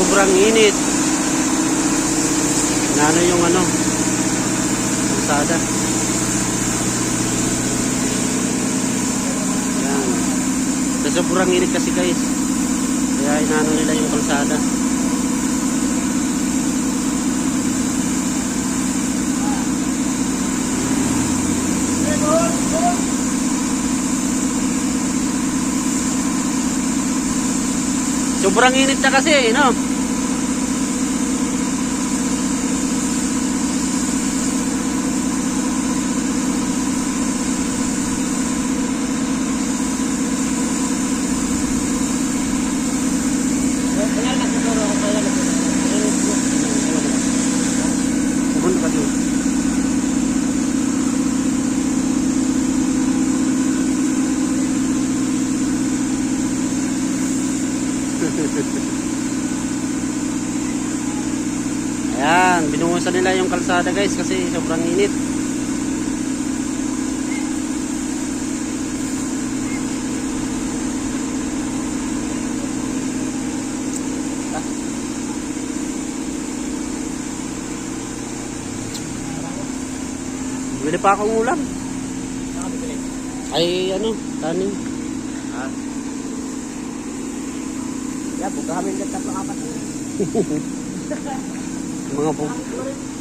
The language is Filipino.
sobrang init. Nano yung ano, kalsada. Yan. Sa sobrang init kasi guys. Kaya inano nila yung kalsada. Sobrang init na kasi, no? Kaya nagtuturo ako kaya nagtuturo. Pumunta ka doon. Ayan, binungusan nila yung kalsada guys kasi sobrang init. Bili pa akong ulam. Ay ano, taning. Ah. Yeah, bukahamin ka tatlo apat. Mga po.